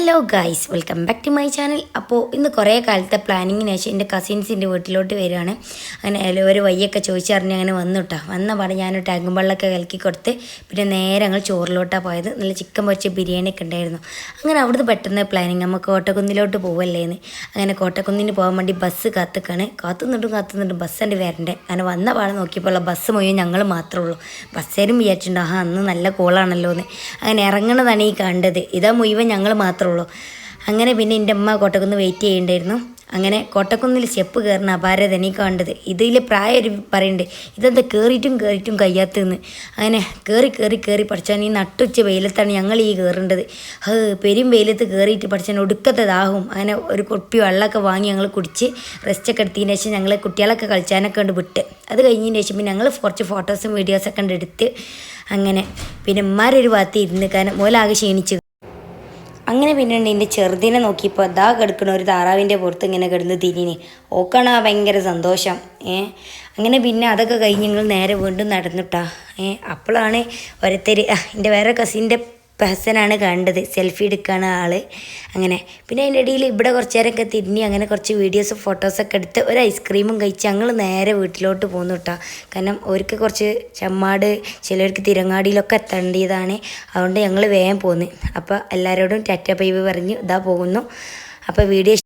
Hello guys welcome back to my channel അപ്പോൾ ഇന്ന് കുറേ കാലത്തെ പ്ലാനിങ്ങിന് ശേഷം എന്റെ കസിൻസിന്റെ വീട്ടിലോട്ട് വരികയാണ്. അങ്ങനെ ഒരു വയ്യൊക്കെ ചോദിച്ചറിഞ്ഞ് അങ്ങനെ വന്നു കേട്ടോ വന്ന പാടെ ഞാൻ ടാങ്കും വെള്ളമൊക്കെ കലക്കി കൊടുത്ത് പിന്നെ നേരെ ഞങ്ങൾ ചോറിലോട്ടാണ് പോയത്. നല്ല ചിക്കൻ പൊരിച്ച ബിരിയാണിയൊക്കെ ഉണ്ടായിരുന്നു. അങ്ങനെ അവിടുന്ന് പെട്ടെന്ന് പ്ലാനിങ് നമുക്ക് കോട്ടക്കുന്നിലോട്ട് പോവല്ലേന്ന്. അങ്ങനെ കോട്ടക്കുന്നിന് പോകാൻ വേണ്ടി ബസ് കാത്തുക്കാണ്. കാത്തുനിന്നിട്ടും കാത്തുനിന്നിട്ടും ബസ് എന്റെ വരണ്ടേ. അങ്ങനെ വന്ന പാടെ നോക്കിയപ്പോൾ ബസ് മുഴുവൻ ഞങ്ങൾ മാത്രമേ ഉള്ളൂ. ബസ്സേരും വിചാരിച്ചിട്ടുണ്ടോ ആ അന്ന് നല്ല കോളാണല്ലോ എന്ന് അങ്ങനെ ഇറങ്ങണതാണ് ഈ കണ്ടത്. ഇതാ മുഴുവൻ ഞങ്ങൾ മാത്രമേ ഉള്ളൂ. അങ്ങനെ പിന്നെ എന്റെ അമ്മ കോട്ടക്കുന്ന് വെയിറ്റ് ചെയ്യേണ്ടായിരുന്നു. അങ്ങനെ കോട്ടക്കുന്നിൽ സ്റ്റെപ്പ് കയറുന്ന അപാരത എനിക്ക് കണ്ടത്. ഇതിൽ പ്രായം ഒരു പറയുന്നുണ്ട് ഇതെന്താ കയറിയിട്ടും കയറിയിട്ടും കയ്യാത്തെന്ന് അങ്ങനെ കയറി കയറി കയറി പഠിച്ചാൽ ഈ നട്ടുച്ച വെയിലത്താണ് ഞങ്ങൾ ഈ കയറേണ്ടത് ഹേ പെരും വെയിലത്ത് കയറിയിട്ട് പഠിച്ചാൽ ഒടുക്കത്തതാകും അങ്ങനെ ഒരു കുപ്പി വെള്ളമൊക്കെ വാങ്ങി ഞങ്ങൾ കുടിച്ച് റെസ്റ്റൊക്കെ എടുത്തതിന് ശേഷം ഞങ്ങൾ കുട്ടികളൊക്കെ കളിച്ചാനൊക്കെ ഉണ്ട് വിട്ട്. അത് കഴിഞ്ഞതിന് ശേഷം പിന്നെ ഞങ്ങൾ കുറച്ച് ഫോട്ടോസും വീഡിയോസൊക്കെ ഉണ്ട് എടുത്ത് അങ്ങനെ പിന്നെ ഉമ്മാരൊരു ഭാഗത്ത് ഇരുന്ന് കാരണം മോലാകെ ക്ഷീണിച്ചു അങ്ങനെ പിന്നെ എന്റെ ചെറുതിനെ നോക്കിയപ്പോൾ ദാ കിടക്കണ ഒരു താറാവിന്റെ പുറത്ത് ഇങ്ങനെ കിടന്ന് തിരിഞ്ഞ്. ഓക്കാണ് ഭയങ്കര സന്തോഷം. ഏ? അങ്ങനെ പിന്നെ അതൊക്കെ കഴിഞ്ഞ് ഞങ്ങൾ നേരെ വീണ്ടും നടന്നിട്ടാ. ഏ? അപ്പോഴാണ് ഓരോരുത്തർ എന്റെ വേറെ കസിന്റെ പേഴ്സനാണ് കണ്ടത്. സെൽഫി എടുക്കുകയാണ് ആൾ അങ്ങനെ. പിന്നെ അതിന്റെ ഇടയിൽ ഇവിടെ കുറച്ച് നേരമൊക്കെ തിരിഞ്ഞ് അങ്ങനെ കുറച്ച് വീഡിയോസും ഫോട്ടോസൊക്കെ എടുത്ത് ഒരു ഐസ്ക്രീമും കഴിച്ച് ഞങ്ങൾ നേരെ വീട്ടിലോട്ട് പോകുന്നു കേട്ടോ കാരണം അവർക്ക് കുറച്ച് ചമ്മാട് ചിലർക്ക് തിരങ്ങാടിയിലൊക്കെ എത്തേണ്ടതാണ്. അതുകൊണ്ട് ഞങ്ങൾ വേഗം പോന്ന്. അപ്പോൾ എല്ലാവരോടും ടാറ്റ പൈവ് പറഞ്ഞ് ഇതാ പോകുന്നു. അപ്പോൾ വീഡിയോ